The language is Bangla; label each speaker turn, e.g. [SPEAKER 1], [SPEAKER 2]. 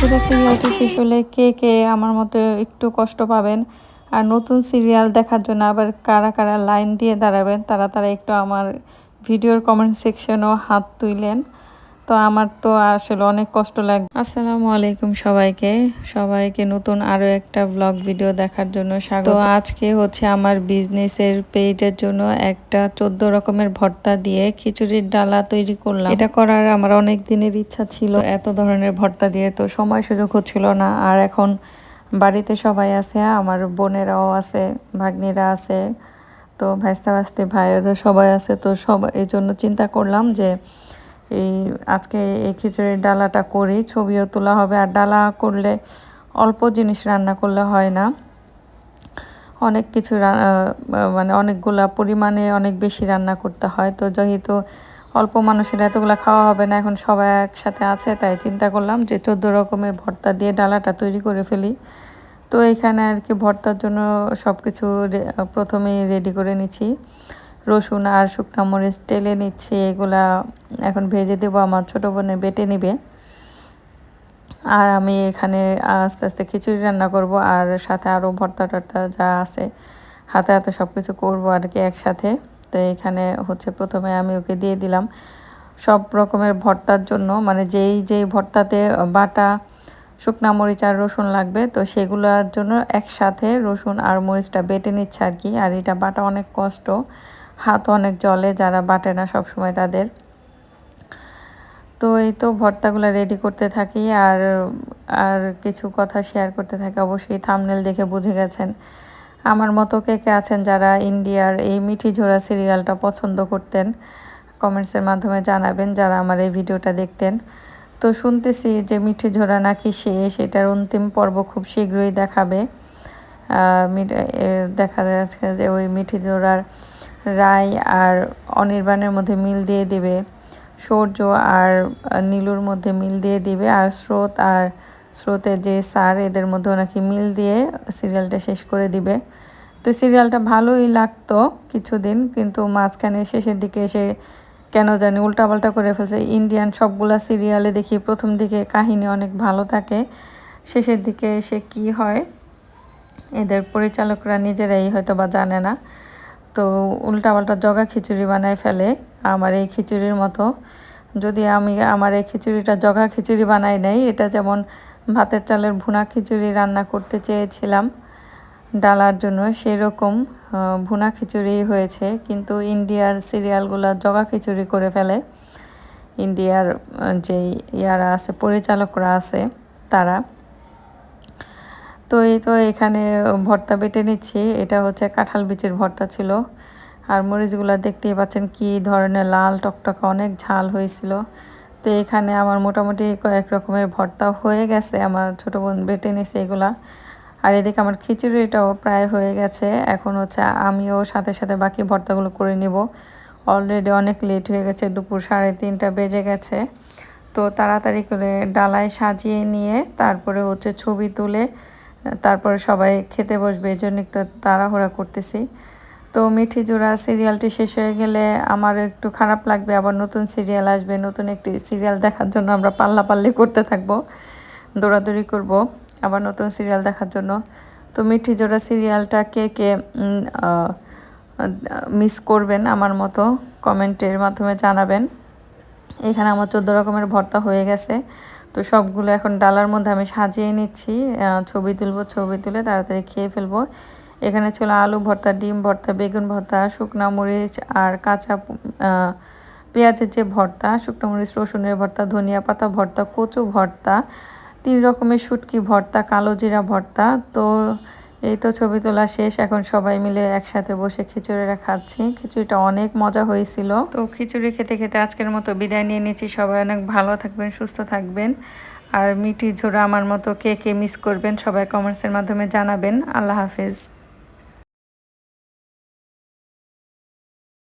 [SPEAKER 1] ছোটা সিরিয়ালটি শেষ হলে কে কে আমার মতো একটু কষ্ট পাবেন? আর নতুন সিরিয়াল দেখার জন্য আবার কারা কারা লাইন দিয়ে দাঁড়াবেন, তারা তারা একটু আমার ভিডিওর কমেন্ট সেকশনও হাত তুইলেন। তো আমার তো আসলে অনেক কষ্ট লাগে আসসালামু আলাইকুম সবাইকে। সবাইকে নতুন আরও একটা ব্লগ ভিডিও দেখার জন্য স্বাগত। আজকে হচ্ছে আমার বিজনেসের পেজের জন্য একটা চোদ্দ রকমের ভর্তা দিয়ে খিচুড়ির ডালা তৈরি করলাম। এটা করার আমার অনেক দিনের ইচ্ছা ছিল। এত ধরনের ভর্তা দিয়ে তো সময় সুযোগ হচ্ছিল না। আর এখন বাড়িতে সবাই আছে, আমার বোনেরাও আছে, ভাগ্নিরা আছে, তো ভাইস্তা ভাস্তি ভাইয়েরা সবাই আছে। তো সবাই এই জন্য চিন্তা করলাম যে এই আজকে এই খিচুড়ির ডালাটা করি, ছবিও তোলা হবে। আর ডালা করলে অল্প জিনিস রান্না করলে হয় না। অনেক কিছু মানে অনেকগুলা পরিমাণে অনেক বেশি রান্না করতে হয়। তো যেহেতু অল্প মানুষের এতগুলো খাওয়া হবে না, এখন সবাই একসাথে আছে, তাই চিন্তা করলাম যে চোদ্দ রকমের ভর্তা দিয়ে ডালাটা তৈরি করে ফেলি। তো এখানে আর কি ভর্তার জন্য সব কিছু প্রথমেই রেডি করে নিচ্ছি। রসুন আর শুকনো মরিচ টেলে নিচ্ছি, এগুলা এখন ভেজে দেবো, আমার ছোটো বোনে বেটে নিবে। আর আমি এখানে আস্তে আস্তে খিচুড়ি রান্না করব, আর সাথে আরও ভর্তা টর্তা যা আছে, হাতে হাতে সব কিছু করব আর কি একসাথে। তো এখানে হচ্ছে প্রথমে আমি ওকে দিয়ে দিলাম সব রকমের ভর্তার জন্য মানে যেই যেই ভর্তাতে বাটা, শুকনা মরিচ আর রসুন লাগবে, তো সেগুলোর জন্য একসাথে রসুন আর মরিচটা বেটে নিচ্ছে আর কি। আর এটা বাটা অনেক কষ্ট হাত অনেক জলে, যারা বাটে না সব সময় তাদের। তো এই তো ভর্তাগুলো রেডি করতে থাকি আর আর কিছু কথা শেয়ার করতে থাকি। অবশ্যই থামনেল দেখে বুঝে গেছেন। আমার মতো কে কে আছেন যারা ইন্ডিয়ার এই মিঠি ঝোড়া সিরিয়ালটা পছন্দ করতেন কমেন্টসের মাধ্যমে জানাবেন যারা আমার এই ভিডিওটা দেখতেন। তো শুনতেছি যে মিঠি ঝোড়া নাকি শেষ, এটার অন্তিম পর্ব খুব শীঘ্রই দেখাবে। দেখা যাচ্ছে যে ওই মিঠি ঝোড়ার রায় আর অনির্বাণের মধ্যে মিল দিয়ে দিবে। সূর্য আর নীলুর মধ্যে মিল দিয়ে দিবে। আর স্রোত আর স্রোতের যে স্যার এদের মধ্যে নাকি মিল দিয়ে সিরিয়ালটা শেষ করে দিবে। তো সিরিয়ালটা ভালোই লাগতো কিছুদিন, কিন্তু মাঝখানে শেষের দিকে এসে কেন জানি উল্টাপাল্টা করে ফেলছে। ইন্ডিয়ান সবগুলা সিরিয়ালে দেখি প্রথম দিকে কাহিনী অনেক ভালো থাকে, শেষের দিকে এসে কি হয়, এদের পরিচালকরা নিজেরাই হয়তো বা জানে না। তো উল্টাপাল্টা জগা খিচুড়ি বানায় ফেলে আমার এই খিচুড়ির মতো। যদি আমি আমার এই খিচুড়িটা জগা খিচুড়ি বানাই নাই, এটা যেমন ভাতের চালের ভুনা খিচুড়ি রান্না করতে চেয়েছিলাম ডালার জন্য, সেরকম ভুনা খিচুড়ি হয়েছে। কিন্তু ইন্ডিয়ার সিরিয়ালগুলো জগা খিচুড়ি করে ফেলে। ইন্ডিয়ার যে ইয়ারা আছে, পরিচালকরা আছে, তারা তো এই তো এখানে ভর্তা বেটে নিচ্ছি। এটা হচ্ছে কাঁঠাল বিচের ভর্তা ছিল। আর মরিচগুলো দেখতেই পাচ্ছেন কি ধরনের লাল টকটকা অনেক ঝাল হয়েছিল। তো এখানে আমার মোটামুটি কয়েক রকমের ভর্তা হয়ে গেছে। আমার ছোটো বোন বেটে নিছে এগুলা। আর এদিকে আমার খিচুড়িটাও প্রায় হয়ে গেছে। এখন হচ্ছে আমিও সাথে সাথে বাকি ভর্তাগুলো করে নিব। অলরেডি অনেক লেট হয়ে গেছে, দুপুর সাড়ে তিনটা বেজে গেছে। তো তাড়াতাড়ি করে ডালায় সাজিয়ে নিয়ে, তারপরে হচ্ছে ছবি তুলে তারপরে সবাই খেতে বসবে এই জন্য একটু তাড়াহুড়া করতেছি। তো মিঠি জোড়া সিরিয়ালটি শেষ হয়ে গেলে আমার একটু খারাপ লাগবে, আবার নতুন সিরিয়াল আসবে, নতুন একটি সিরিয়াল দেখার জন্য আমরা পাল্লা পাল্লি করতে থাকব, দৌড়াদৌড়ি করব, আবার নতুন সিরিয়াল দেখার জন্য। তো মিঠি জোড়া সিরিয়ালটা কে কে মিস করবেন আমার মতো কমেন্টের মাধ্যমে জানাবেন। এখানে আমার চোদ্দ রকমের ভর্তা হয়ে গেছে। তো সবগুলো এখন ডালার মধ্যে আমি সাজিয়ে নিচ্ছি। ছবি তুলবো, ছবি তুলে তাড়াতাড়ি খেয়ে ফেলব। এখানে ছিল আলু ভর্তা, ডিম ভর্তা, বেগুন ভর্তা, শুকনা মরিচ আর কাঁচা পেঁয়াজের যে ভর্তা, শুকনো মরিচ, রসুনের ভর্তা, ধনিয়া পাতা ভর্তা, কচু ভর্তা, তিন রকমের শুটকি ভর্তা, কালো জিরা ভর্তা। তো এই তো ছবি তোলা শেষ, এখন সবাই মিলে একসাথে বসে খিচুড়িটা খাচ্ছি। খিচুড়িটা অনেক মজা হয়েছিল। তো খিচুড়ি খেতে খেতে আজকের মতো বিদায় নিয়ে নিচ্ছি। সবাই অনেক ভালো থাকবেন, সুস্থ থাকবেন। আর মিটি ঝোড়া আমার মতো কে কে মিস করবেন, সবাই কমেন্টসের মাধ্যমে জানাবেন। আল্লাহ হাফিজ।